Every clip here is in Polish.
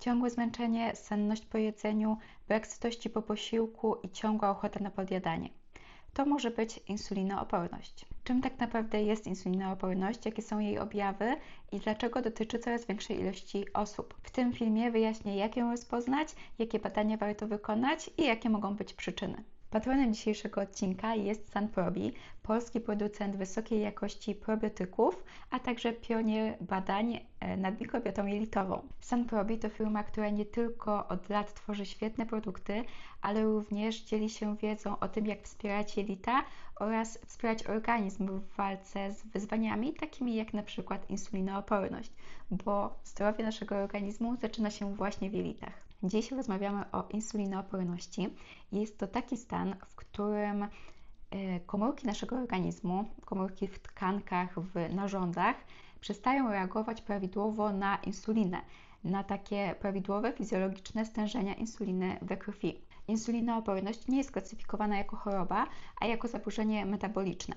ciągłe zmęczenie, senność po jedzeniu, brak sytości po posiłku i ciągła ochota na podjadanie. To może być insulinooporność. Czym tak naprawdę jest insulinooporność, jakie są jej objawy i dlaczego dotyczy coraz większej ilości osób. W tym filmie wyjaśnię, jak ją rozpoznać, jakie badania warto wykonać i jakie mogą być przyczyny. Patronem dzisiejszego odcinka jest Sanprobi, polski producent wysokiej jakości probiotyków, a także pionier badań e, nad mikrobiotą jelitową. Sanprobi to firma, która nie tylko od lat tworzy świetne produkty, ale również dzieli się wiedzą o tym, jak wspierać jelita oraz wspierać organizm w walce z wyzwaniami takimi jak na przykład insulinooporność, bo zdrowie naszego organizmu zaczyna się właśnie w jelitach. Dziś rozmawiamy o insulinooporności. Jest to taki stan, w którym e, komórki naszego organizmu, komórki w tkankach, w narządach przestają reagować prawidłowo na insulinę, na takie prawidłowe fizjologiczne stężenia insuliny we krwi. Insulinooporność nie jest klasyfikowana jako choroba, a jako zaburzenie metaboliczne.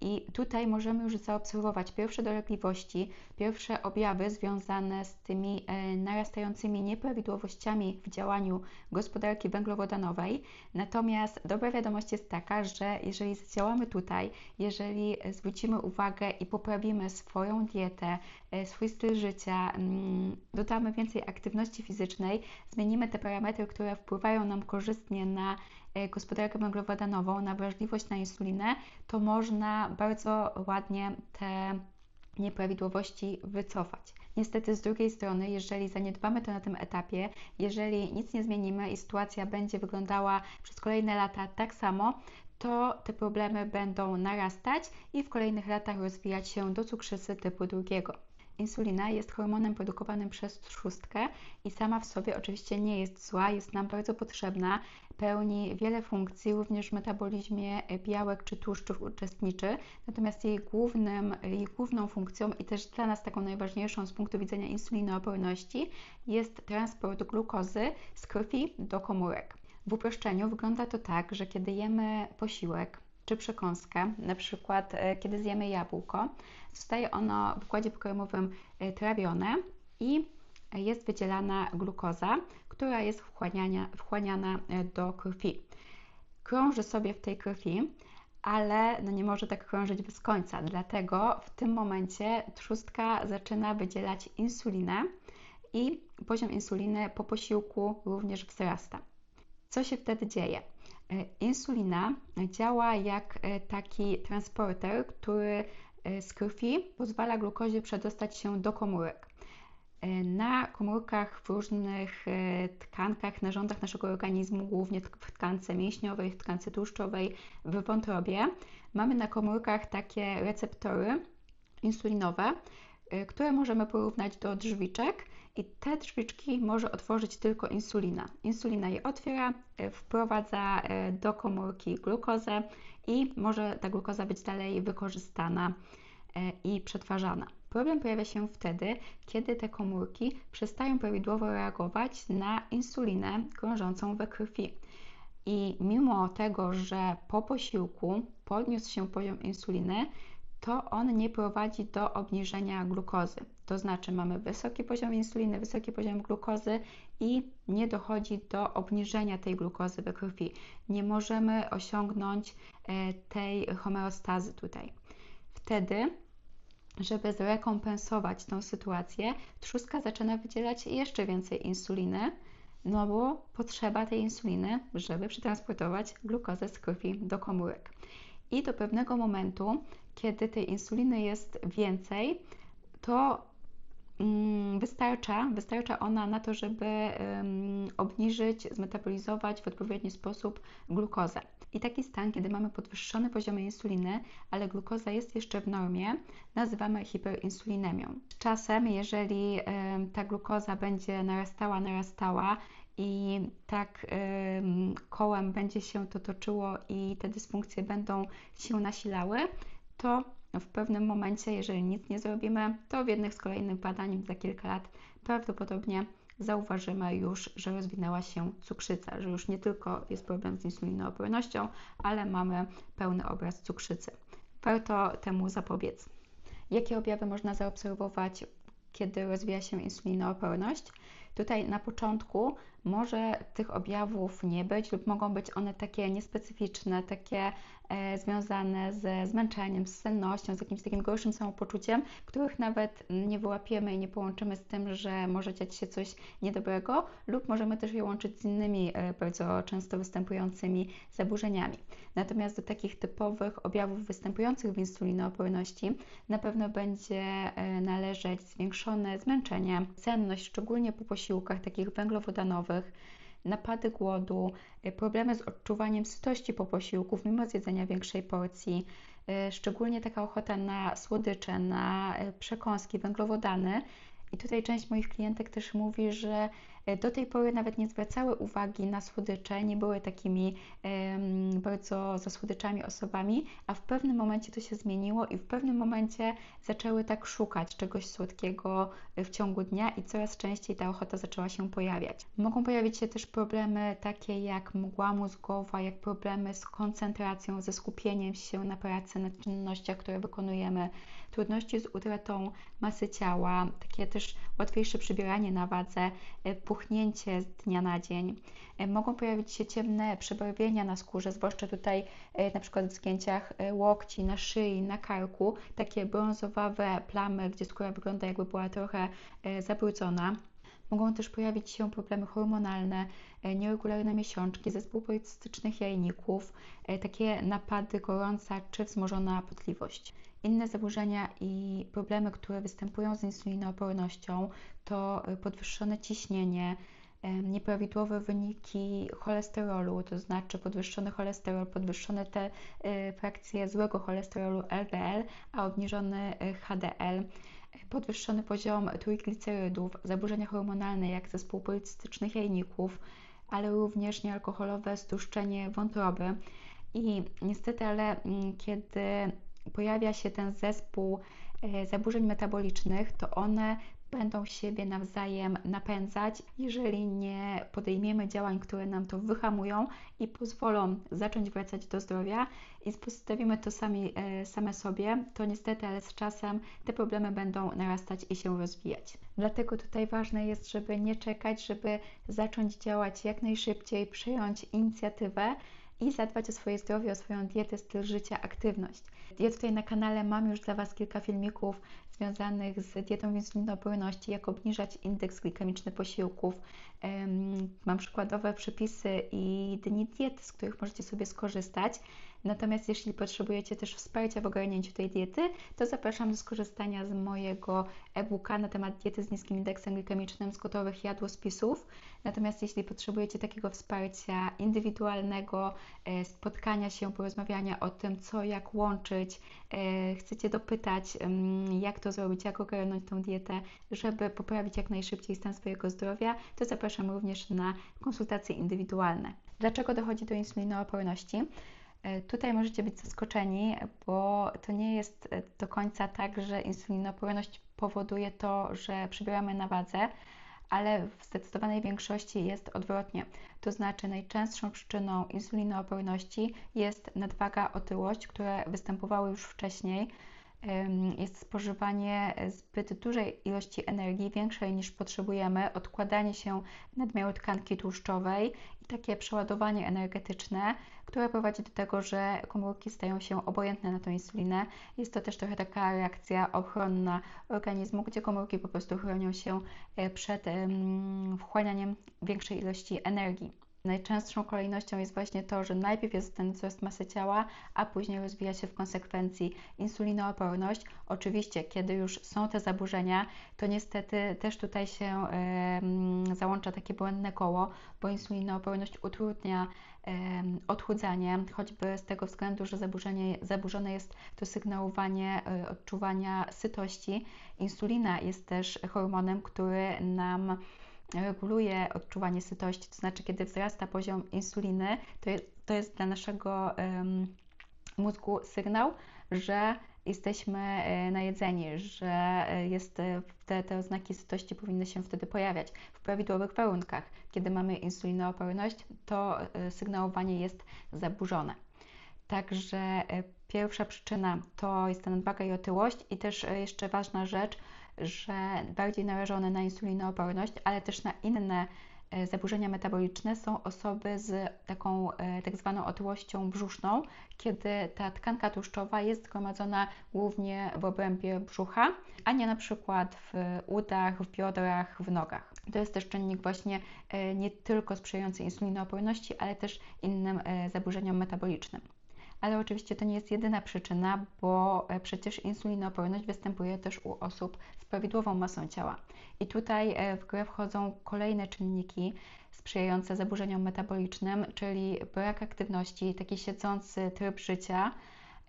I tutaj możemy już zaobserwować pierwsze dolegliwości, pierwsze objawy związane z tymi e, narastającymi nieprawidłowościami w działaniu gospodarki węglowodanowej. Natomiast dobra wiadomość jest taka, że jeżeli zadziałamy tutaj, jeżeli zwrócimy uwagę i poprawimy swoją dietę, e, swój styl życia, mm, dodamy więcej aktywności fizycznej, zmienimy te parametry, które wpływają nam korzystnie na E, gospodarkę węglowodanową, na wrażliwość na insulinę, to można bardzo ładnie te nieprawidłowości wycofać. Niestety z drugiej strony, jeżeli zaniedbamy to na tym etapie, jeżeli nic nie zmienimy i sytuacja będzie wyglądała przez kolejne lata tak samo, to te problemy będą narastać i w kolejnych latach rozwijać się do cukrzycy typu drugiego. Insulina jest hormonem produkowanym przez trzustkę i sama w sobie oczywiście nie jest zła, jest nam bardzo potrzebna, pełni wiele funkcji, również w metabolizmie białek czy tłuszczów uczestniczy, natomiast jej, głównym, jej główną funkcją i też dla nas taką najważniejszą z punktu widzenia insulinooporności jest transport glukozy z krwi do komórek. W uproszczeniu wygląda to tak, że kiedy jemy posiłek, czy przekąskę, na przykład e, kiedy zjemy jabłko, zostaje ono w układzie pokarmowym e, trawione i jest wydzielana glukoza, która jest wchłaniana, wchłaniana e, do krwi. Krąży sobie w tej krwi, ale no nie może tak krążyć bez końca, dlatego w tym momencie trzustka zaczyna wydzielać insulinę i poziom insuliny po posiłku również wzrasta. Co się wtedy dzieje? E, insulina działa jak e, taki transporter, który e, z krwi pozwala glukozie przedostać się do komórek. Na komórkach w różnych tkankach, narządach naszego organizmu, głównie w tkance mięśniowej, w tkance tłuszczowej, w wątrobie, mamy na komórkach takie receptory insulinowe, które możemy porównać do drzwiczek i te drzwiczki może otworzyć tylko insulina. Insulina je otwiera, e, wprowadza e, do komórki glukozę i może ta glukoza być dalej wykorzystana e, i przetwarzana. Problem pojawia się wtedy, kiedy te komórki przestają prawidłowo reagować na insulinę krążącą we krwi. I mimo tego, że po posiłku podniósł się poziom insuliny, to on nie prowadzi do obniżenia glukozy. To znaczy mamy wysoki poziom insuliny, wysoki poziom glukozy i nie dochodzi do obniżenia tej glukozy we krwi. Nie możemy osiągnąć e, tej homeostazy tutaj. Wtedy żeby zrekompensować tą sytuację, trzustka zaczyna wydzielać jeszcze więcej insuliny, no bo potrzeba tej insuliny, żeby przetransportować glukozę z krwi do komórek. I do pewnego momentu, kiedy tej insuliny jest więcej, to wystarcza, wystarcza ona na to, żeby obniżyć, zmetabolizować w odpowiedni sposób glukozę. I taki stan, kiedy mamy podwyższone poziomy insuliny, ale glukoza jest jeszcze w normie, nazywamy hiperinsulinemią. Czasem, jeżeli ta glukoza będzie narastała, narastała i tak kołem będzie się to toczyło i te dysfunkcje będą się nasilały, to w pewnym momencie, jeżeli nic nie zrobimy, to w jednych z kolejnych badań za kilka lat prawdopodobnie zauważymy już, że rozwinęła się cukrzyca, że już nie tylko jest problem z insulinoopornością, ale mamy pełny obraz cukrzycy. Warto temu zapobiec. Jakie objawy można zaobserwować, kiedy rozwija się insulinooporność? Tutaj na początku może tych objawów nie być lub mogą być one takie niespecyficzne, takie e, związane ze zmęczeniem, z sennością, z jakimś takim gorszym samopoczuciem, których nawet nie wyłapiemy i nie połączymy z tym, że może dziać się coś niedobrego, lub możemy też je łączyć z innymi e, bardzo często występującymi zaburzeniami. Natomiast do takich typowych objawów występujących w insulinooporności na pewno będzie e, należeć zwiększone zmęczenie, senność, szczególnie po posiłkach takich węglowodanowych, napady głodu, y, problemy z odczuwaniem sytości po posiłku mimo zjedzenia większej porcji, y, szczególnie taka ochota na słodycze, na y, przekąski, węglowodany. I tutaj część moich klientek też mówi, że do tej pory nawet nie zwracały uwagi na słodycze, nie były takimi bardzo za słodyczami osobami, a w pewnym momencie to się zmieniło i w pewnym momencie zaczęły tak szukać czegoś słodkiego w ciągu dnia i coraz częściej ta ochota zaczęła się pojawiać. Mogą pojawić się też problemy takie jak mgła mózgowa, jak problemy z koncentracją, ze skupieniem się na pracy, na czynnościach, które wykonujemy, trudności z utratą masy ciała, takie też łatwiejsze przybieranie na wadze, e, puchnięcie z dnia na dzień. E, mogą pojawić się ciemne przebarwienia na skórze, zwłaszcza tutaj e, na przykład w zgięciach łokci, na szyi, na karku, takie brązowawe plamy, gdzie skóra wygląda jakby była trochę zabrudzona. Mogą też pojawić się problemy hormonalne, nieregularne miesiączki, zespół policystycznych jajników, takie napady gorąca czy wzmożona potliwość. Inne zaburzenia i problemy, które występują z insulinoopornością, to y, podwyższone ciśnienie, nieprawidłowe wyniki cholesterolu, to znaczy podwyższony cholesterol, podwyższone te frakcje złego cholesterolu LDL, a obniżony HDL, podwyższony poziom trójglicerydów, zaburzenia hormonalne jak zespół policystycznych jajników, ale również niealkoholowe stłuszczenie wątroby. I niestety, ale mm, kiedy pojawia się ten zespół e, zaburzeń metabolicznych, to one będą siebie nawzajem napędzać, jeżeli nie podejmiemy działań, które nam to wyhamują i pozwolą zacząć wracać do zdrowia i postawimy to sami, e, same sobie, to niestety, ale z czasem te problemy będą narastać i się rozwijać. Dlatego tutaj ważne jest, żeby nie czekać, żeby zacząć działać jak najszybciej, przyjąć inicjatywę i zadbać o swoje zdrowie, o swoją dietę, styl życia, aktywność. Ja tutaj na kanale mam już dla Was kilka filmików związanych z dietą insulinooporności, jak obniżać indeks glikemiczny posiłków. Mam przykładowe przepisy i dni diety, z których możecie sobie skorzystać. Natomiast jeśli potrzebujecie też wsparcia w ogarnięciu tej diety, to zapraszam do skorzystania z mojego e-booka na temat diety z niskim indeksem glikemicznym z gotowych jadłospisów. Natomiast jeśli potrzebujecie takiego wsparcia indywidualnego, e, spotkania się, porozmawiania o tym, co, jak łączyć, e, chcecie dopytać, jak to zrobić, jak ogarnąć tą dietę, żeby poprawić jak najszybciej stan swojego zdrowia, to zapraszam również na konsultacje indywidualne. Dlaczego dochodzi do insulinooporności? E, tutaj możecie być zaskoczeni, bo to nie jest e, do końca tak, że insulinooporność powoduje to, że przybieramy na wadze, ale w zdecydowanej większości jest odwrotnie. To znaczy najczęstszą przyczyną insulinooporności jest nadwaga, otyłość, które występowały już wcześniej. Jest spożywanie zbyt dużej ilości energii, większej niż potrzebujemy, odkładanie się nadmiaru tkanki tłuszczowej takie przeładowanie energetyczne, które prowadzi do tego, że komórki stają się obojętne na tą insulinę. Jest to też trochę taka reakcja ochronna organizmu, gdzie komórki po prostu chronią się e, przed wchłanianiem większej ilości energii. Najczęstszą kolejnością jest właśnie to, że najpierw jest ten wzrost masy ciała, a później rozwija się w konsekwencji insulinooporność. Oczywiście, kiedy już są te zaburzenia, to niestety też tutaj się załącza takie błędne koło, bo insulinooporność utrudnia y, odchudzanie, choćby z tego względu, że zaburzenie, zaburzone jest to sygnałowanie y, odczuwania sytości. Insulina jest też hormonem, który nam reguluje odczuwanie sytości, to znaczy kiedy wzrasta poziom insuliny, to jest, to jest dla naszego um, mózgu sygnał, że jesteśmy e, najedzeni, że e, jest, e, te, te oznaki sytości powinny się wtedy pojawiać w prawidłowych warunkach. Kiedy mamy insulinooporność, to sygnałowanie jest zaburzone. Także pierwsza przyczyna to jest ta nadwaga i otyłość i też jeszcze ważna rzecz, że bardziej narażone na insulinooporność, ale też na inne E, zaburzenia metaboliczne są osoby z taką e, tak zwaną otyłością brzuszną, kiedy ta tkanka tłuszczowa jest zgromadzona głównie w obrębie brzucha, a nie na przykład w udach, w biodrach, w nogach. To jest też czynnik właśnie e, nie tylko sprzyjający insulinooporności, ale też innym zaburzeniom metabolicznym ale oczywiście to nie jest jedyna przyczyna, bo e, przecież insulinooporność występuje też u osób z prawidłową masą ciała. I tutaj e, w grę wchodzą kolejne czynniki sprzyjające zaburzeniom metabolicznym, czyli brak aktywności, taki siedzący tryb życia,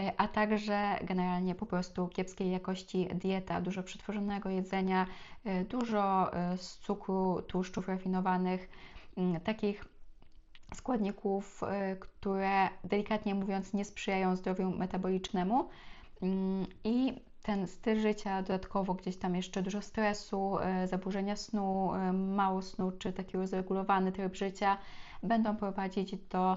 e, a także generalnie po prostu kiepskiej jakości dieta, dużo przetworzonego jedzenia, dużo z cukru, tłuszczów rafinowanych, takich składników, y, które delikatnie mówiąc nie sprzyjają zdrowiu metabolicznemu mm, i ten styl życia, dodatkowo gdzieś tam jeszcze dużo stresu, y, zaburzenia snu, y, mało snu, czy taki rozregulowany tryb życia będą prowadzić do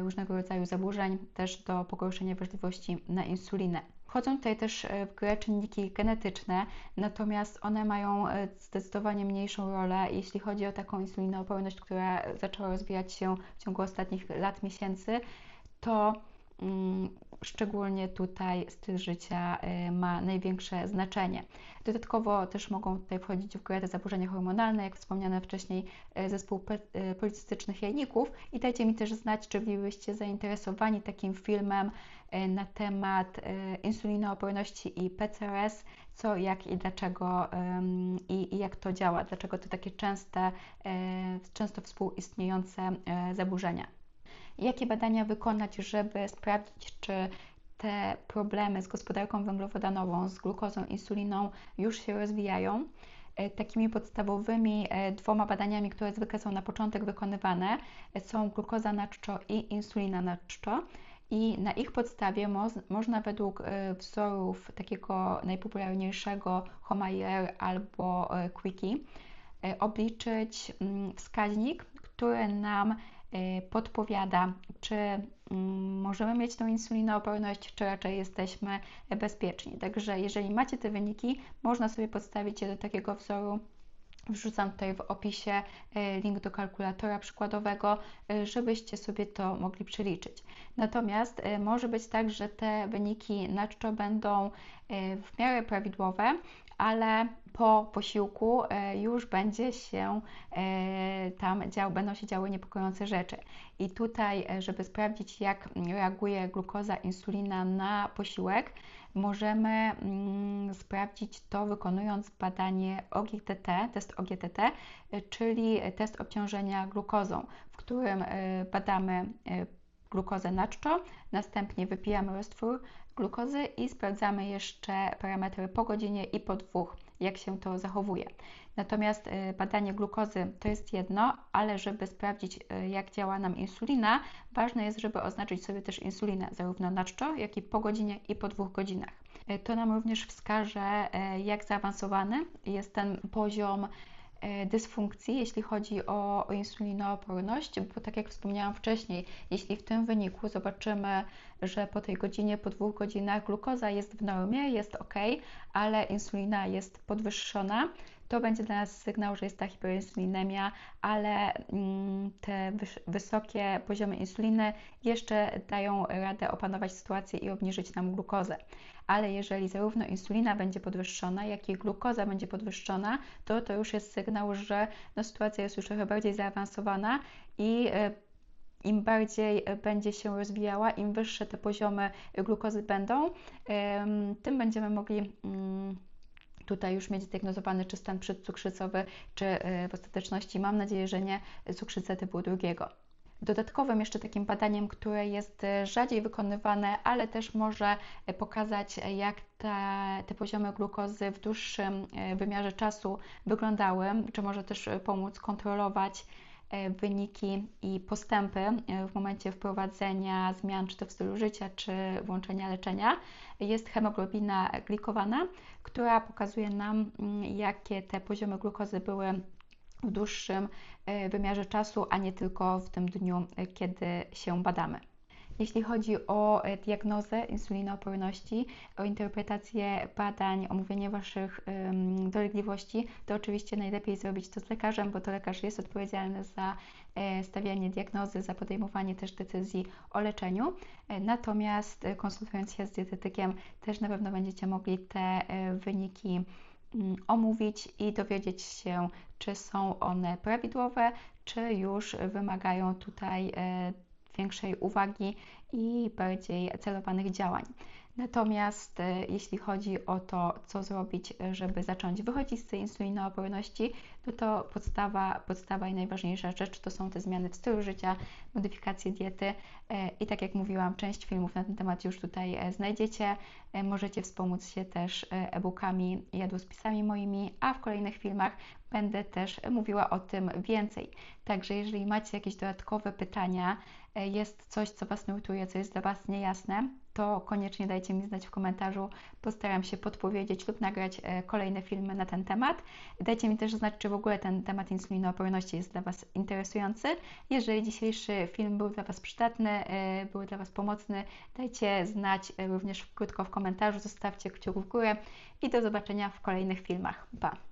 różnego rodzaju zaburzeń, też do pogorszenia wrażliwości na insulinę. Wchodzą tutaj też e, w grę czynniki genetyczne, natomiast one mają e, zdecydowanie mniejszą rolę, jeśli chodzi o taką insulinooporność, która zaczęła rozwijać się w ciągu ostatnich lat, miesięcy, to szczególnie tutaj styl życia e, ma największe znaczenie. Dodatkowo też mogą tutaj wchodzić w grę te zaburzenia hormonalne, jak wspomniane wcześniej, zespół policystycznych jajników. I dajcie mi też znać, czy byliście zainteresowani takim filmem na temat insulinooporności i PCOS, co, jak i dlaczego i, i jak to działa, dlaczego to takie częste, często współistniejące zaburzenia. Jakie badania wykonać, żeby sprawdzić, czy te problemy z gospodarką węglowodanową, z glukozą, insuliną już się rozwijają? Takimi podstawowymi dwoma badaniami, które zwykle są na początek wykonywane, są glukoza na czczo i insulina na czczo i na ich podstawie mo można według wzorów takiego najpopularniejszego Homayer albo Quickie obliczyć y, wskaźnik, który nam podpowiada, czy mm, możemy mieć tą insulinooporność, czy raczej jesteśmy bezpieczni. Także jeżeli macie te wyniki, można sobie podstawić je do takiego wzoru Wrzucam tutaj w opisie e, link do kalkulatora przykładowego, e, żebyście sobie to mogli przeliczyć. Natomiast może być tak, że te wyniki na czczo będą w miarę prawidłowe, ale po posiłku już będzie się tam dział, będą się działy niepokojące rzeczy. I tutaj, żeby sprawdzić, jak reaguje glukoza, insulina na posiłek, możemy mm, sprawdzić to wykonując badanie OGTT, test OGTT, czyli test obciążenia glukozą, w którym badamy glukozę na czczo, następnie wypijamy roztwór glukozy i sprawdzamy jeszcze parametry po godzinie i po dwóch, jak się to zachowuje. Natomiast y, badanie glukozy to jest jedno, ale żeby sprawdzić, y, jak działa nam insulina, ważne jest, żeby oznaczyć sobie też insulinę zarówno na czczo, jak i po godzinie i po dwóch godzinach. Y, to nam również wskaże, jak zaawansowany jest ten poziom dysfunkcji, jeśli chodzi o, o insulinooporność, bo tak jak wspomniałam wcześniej, jeśli w tym wyniku zobaczymy, że po tej godzinie, po dwóch godzinach glukoza jest w normie, jest ok, ale insulina jest podwyższona, to będzie dla nas sygnał, że jest ta hiperinsulinemia, ale mm, te wysokie poziomy insuliny jeszcze dają radę opanować sytuację i obniżyć nam glukozę. Ale jeżeli zarówno insulina będzie podwyższona, jak i glukoza będzie podwyższona, to to już jest sygnał, że no, sytuacja jest już trochę bardziej zaawansowana i e, im bardziej będzie się rozwijała, im wyższe te poziomy glukozy będą, tym będziemy mogli mm, tutaj już mieć zdiagnozowany czy stan przedcukrzycowy, czy y, w ostateczności mam nadzieję, że nie cukrzycę typu drugiego. Dodatkowym jeszcze takim badaniem, które jest y, rzadziej wykonywane, ale też może y, pokazać, jak te, te poziomy glukozy w dłuższym wymiarze czasu wyglądały, czy może też pomóc kontrolować wyniki i postępy e, w momencie wprowadzenia zmian, czy to w stylu życia, czy włączenia leczenia, jest hemoglobina glikowana, która pokazuje nam, mm, jakie te poziomy glukozy były w dłuższym e, wymiarze czasu, a nie tylko w tym dniu, kiedy się badamy. Jeśli chodzi o e, diagnozę insulinooporności, o interpretację badań, omówienie Waszych um, dolegliwości, to oczywiście najlepiej zrobić to z lekarzem, bo to lekarz jest odpowiedzialny za e, stawianie diagnozy, za podejmowanie też decyzji o leczeniu. E, natomiast konsultując się z dietetykiem, też na pewno będziecie mogli te wyniki mm, omówić i dowiedzieć się, czy są one prawidłowe, czy już wymagają tutaj większej uwagi i bardziej celowanych działań. Natomiast e, jeśli chodzi o to, co zrobić, e, żeby zacząć wychodzić z tej insulinooporności, no to podstawa, podstawa i najważniejsza rzecz to są te zmiany w stylu życia, modyfikacje diety e, i tak jak mówiłam, część filmów na ten temat już tutaj znajdziecie. Możecie wspomóc się też e-bookami i jadłospisami moimi, a w kolejnych filmach będę też mówiła o tym więcej. Także jeżeli macie jakieś dodatkowe pytania, jest coś, co Was nurtuje, co jest dla Was niejasne, to koniecznie dajcie mi znać w komentarzu. Postaram się podpowiedzieć lub nagrać e, kolejne filmy na ten temat. Dajcie mi też znać, czy w ogóle ten temat insulinooporności jest dla Was interesujący. Jeżeli dzisiejszy film był dla Was przydatny, e, był dla Was pomocny, dajcie znać e, również krótko w komentarzu, zostawcie kciuk w górę i do zobaczenia w kolejnych filmach. Pa!